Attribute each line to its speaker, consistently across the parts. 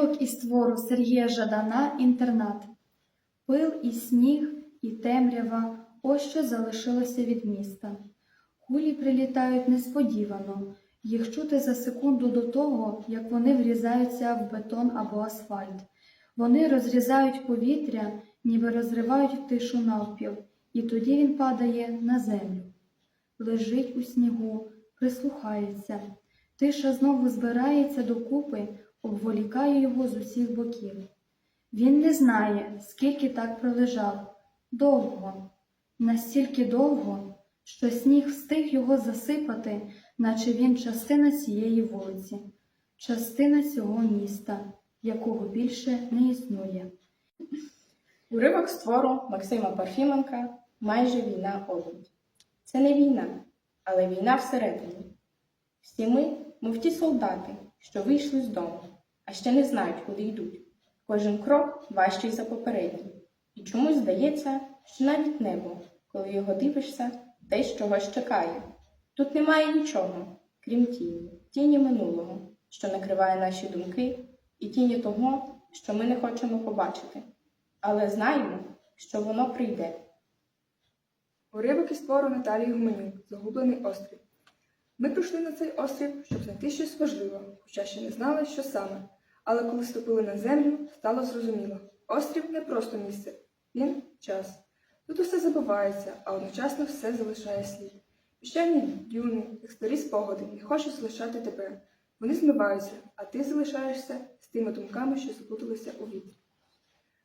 Speaker 1: Уривок із твору Сергія Жадана Інтернат. Пил і сніг, і темрява ось що залишилося від міста. Кулі прилітають несподівано, їх чути за секунду до того, як вони врізаються в бетон або асфальт. Вони розрізають повітря, ніби розривають тишу навпіл, і тоді він падає на землю. Лежить у снігу, прислухається. Тиша знову збирається докупи, обволікає його з усіх боків. Він не знає, скільки так пролежав. Довго, настільки довго, що сніг встиг його засипати, наче він частина цієї вулиці, частина цього міста, якого більше не існує.
Speaker 2: Уривок з твору Максима Парфіменка Майже війна обуть. Це не війна, але війна всередині. Всі ми, мов ті солдати, що вийшли з дому, а ще не знають, куди йдуть. Кожен крок важчий за попередній. І чомусь здається, що навіть небо, коли його дивишся, десь чогось чекає. Тут немає нічого, крім тіні, тіні минулого, що накриває наші думки, і тіні того, що ми не хочемо побачити. Але знаємо, що воно прийде.
Speaker 3: Уривок із твору Наталії Гуменюк Загублений острів. Ми прийшли на цей острів, щоб знайти щось важливе, хоча ще не знали, що саме. Але коли ступили на землю, стало зрозуміло. Острів не просто місце, він час. Тут усе забувається, а одночасно все залишає слід. Піщані дюни, як старі спогади, не хочуть залишати тебе. Вони змиваються, а ти залишаєшся з тими думками, що заплуталися у вітрі.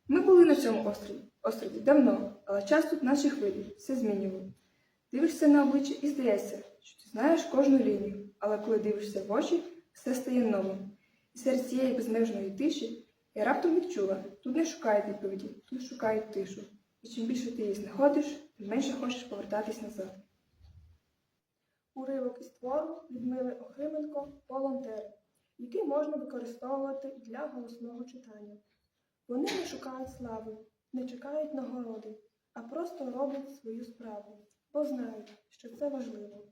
Speaker 3: Ми були на цьому острові, острові давно, але час тут наші хвилі все змінював. Дивишся на обличчя і здається, що ти знаєш кожну лінію, але коли дивишся в очі, все стає новим. І серед цієї безмежної тиші я раптом відчула, тут не шукають відповіді, тут шукають тишу. І чим більше ти її знаходиш, тим менше хочеш повертатись назад. Уривок із твору Людмили Охрименко Волонтери, який можна використовувати для голосного читання. Вони не шукають слави, не чекають нагороди, а просто роблять свою справу, бо знають, що це важливо.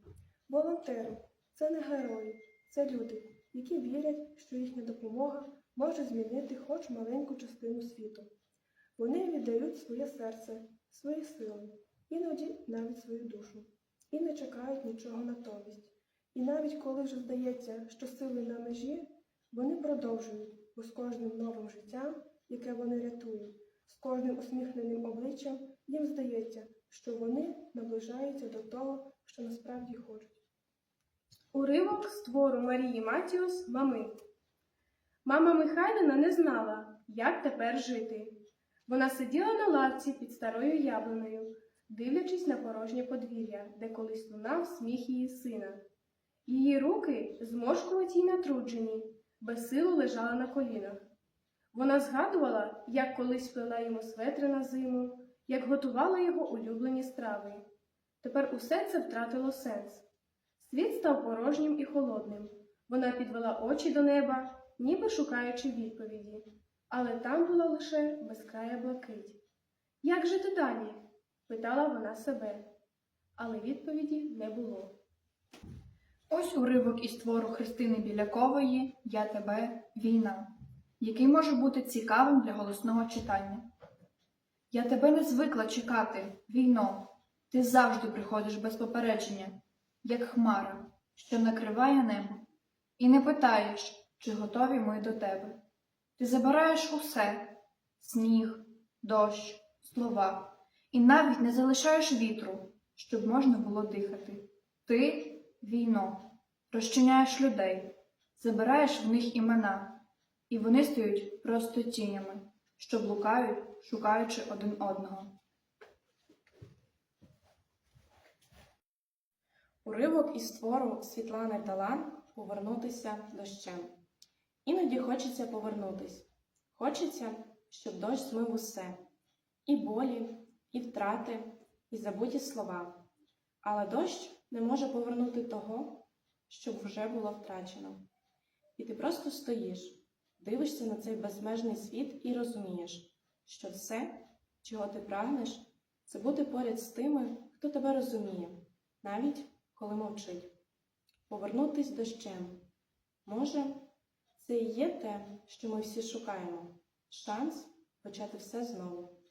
Speaker 3: Волонтери це не герої, це люди, які вірять, що їхня допомога може змінити хоч маленьку частину світу. Вони віддають своє серце, свої сили, іноді навіть свою душу, і не чекають нічого натомість. І навіть коли вже здається, що сили на межі, вони продовжують, бо з кожним новим життям яке вони рятують. З кожним усміхненим обличчям їм здається, що вони наближаються до того, що насправді хочуть.
Speaker 4: Уривок з твору Марії Матіус Мами. Мама Михайлина не знала, як тепер жити. Вона сиділа на лавці під старою яблунею, дивлячись на порожнє подвір'я, де колись лунав сміх її сина. Її руки, зморшкуваті й натруджені, без силу лежали на колінах. Вона згадувала, як колись плела йому светри на зиму, як готувала його улюблені страви. Тепер усе це втратило сенс. Світ став порожнім і холодним. Вона підвела очі до неба, ніби шукаючи відповіді, але там була лише безкрая блакить. Як жити далі? питала вона себе, але відповіді не було.
Speaker 1: Ось уривок із твору Христини Білякової Я тебе війна, який може бути цікавим для голосного читання. Я тебе не звикла чекати, війно, ти завжди приходиш без попередження, як хмара, що накриває небо, і не питаєш, чи готові ми до тебе. Ти забираєш усе сніг, дощ, слова, і навіть не залишаєш вітру, щоб можна було дихати. Ти війно, розчиняєш людей, забираєш в них імена, і вони стають просто тінями, що блукають, шукаючи один одного.
Speaker 2: Уривок із твору Світлани Талан Повернутися дощем. Іноді хочеться повернутись. Хочеться, щоб дощ змив усе і болі, і втрати, і забуті слова. Але дощ не може повернути того, що вже було втрачено. І ти просто стоїш, дивишся на цей безмежний світ і розумієш, що все, чого ти прагнеш, це бути поряд з тими, хто тебе розуміє, навіть коли мовчить. Повернутись дощем. Може, Це і є те, що ми всі шукаємо шанс почати все знову.